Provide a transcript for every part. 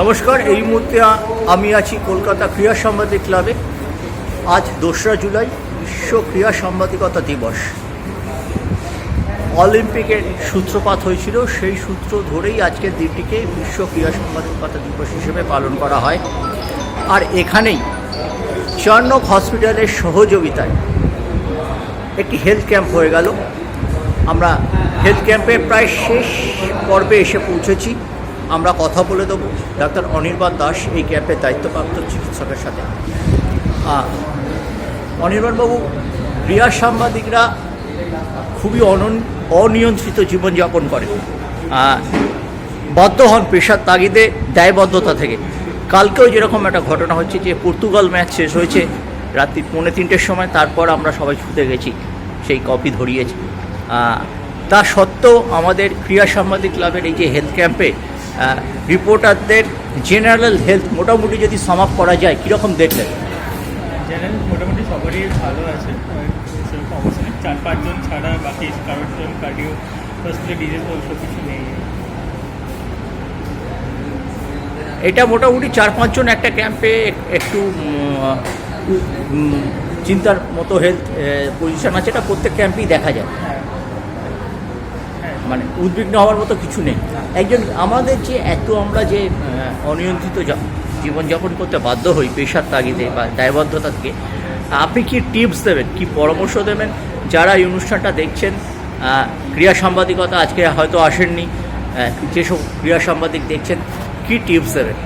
নমস্কার, এই মুহূর্তে আমি আছি কলকাতা ক্রীড়া সাংবাদিক ক্লাবে। আজ দোসরা জুলাই, বিশ্ব ক্রীড়া সাংবাদিকতা দিবস। অলিম্পিকের সূত্রপাত হয়েছিল, সেই সূত্র ধরেই আজকের দিনটিকে বিশ্ব ক্রীড়া সাংবাদিকতা দিবস হিসেবে পালন করা হয়। আর এখানেই চর্ণক হসপিটালের সহযোগিতায় একটি হেলথ ক্যাম্প হয়ে গেল। আমরা হেলথ ক্যাম্পের প্রায় শেষ পর্বে এসে পৌঁছেছি। আমরা কথা বলে দেবো। ডাক্তার অনির্বাণ দাস এই ক্যাম্পের দায়িত্বপ্রাপ্ত চিকিৎসকের সাথে। অনির্বাণবাবু ক্রীড়া সাংবাদিকরা খুবই অনন, অনিয়ন্ত্রিত জীবনযাপন করে। বাধ্য হন পেশার তাগিদে দায়বদ্ধতা থেকে। কালকেও যেরকম একটা ঘটনা হচ্ছে যে, পর্তুগাল ম্যাচ শেষ হয়েছে রাত্রি পৌনে তিনটের সময়, তারপর আমরা সবাই ছুটে গেছি, সেই কপি ধরিয়েছি। তা সত্ত্বেও আমাদের ক্রীড়া সাংবাদিক ক্লাবের এই যে হেলথ ক্যাম্পে রিপোর্টারদের জেনারেল হেলথ মোটামুটি যদি সমাপ করা যায় কীরকম দেখলেন? জেনারেল মোটামুটি সবারই ভালো আছে। সেরকম অবস্থা চার পাঁচজন ছাড়া বাকি কারোর সেরকম কার্ডিও ডিজিজ ওসব কিছু নেই। এটা মোটামুটি চার পাঁচজন একটা ক্যাম্পে একটু চিন্তার মতো হেলথ পজিশন আছে। এটা প্রত্যেক ক্যাম্পেই দেখা যায়। মানে উদ্বিগ্ন হওয়ার মতো কিছু নেই। একজন আমাদের যে এত আমরা যে অনিয়ন্ত্রিত জীবনযাপন করতে বাধ্য হই পেশার তাগিদে বা দায়বদ্ধতা থেকে, আপনি কি টিপস দেবেন, কি পরামর্শ দেবেন? যারা এই অনুষ্ঠানটা দেখছেন ক্রীড়া সাংবাদিকতা আজকে হয়তো আসেননি যেসব ক্রীড়া সাংবাদিক দেখছেন, কি টিপস দেবেন?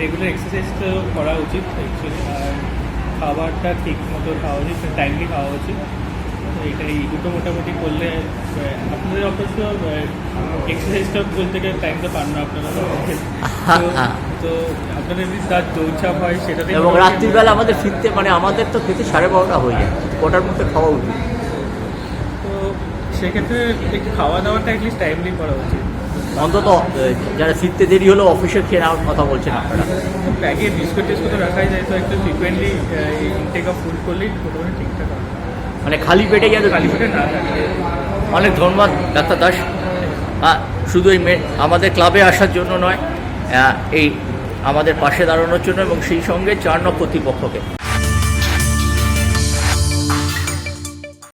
রেগুলার এক্সারসাইজ তো করা উচিত খাবারটা ঠিক মতো খাওয়া উচিত টাইমলি খাওয়া উচিত। এটা এই দুটো মোটামুটি করলে আপনাদের অবশ্য এক্সারসাইজটা বলতে গেলে টাইমটা পান না আপনারা। তো- তো আপনাদের যদি তার দৌড়চাপ হয় সেটাতে এবং রাত্রিবেলা আমাদের ফিরতে মানে আমাদের তো খেতে সাড়ে বারোটা হয়ে যায় কটার মধ্যে খাওয়া উচিত। তো সেক্ষেত্রে একটু খাওয়া দাওয়াটা অ্যাটলিস্ট টাইমলি করা উচিত। অন্তত যারা ফিরতে দেরি হলেও অফিসে খেয়ে নেওয়ার কথা বলছেন আপনারা। ব্যাগে বিস্কুট টিস্কুট তো রাখাই যায় তো একটু ফ্রিকুয়েন্টলি ইনটেক অফ ফুড করলেই মোটামুটি ঠিকঠাক হবে। মানে খালি পেটে যাবে খালি পেটে না অনেক ধন্যবাদ, ডাক্তার দাস। শুধু এই আমাদের ক্লাবে আসার জন্য নয় এই আমাদের পাশে দাঁড়ানোর জন্য এবং সেই সঙ্গে চার কর্তৃপক্ষকে।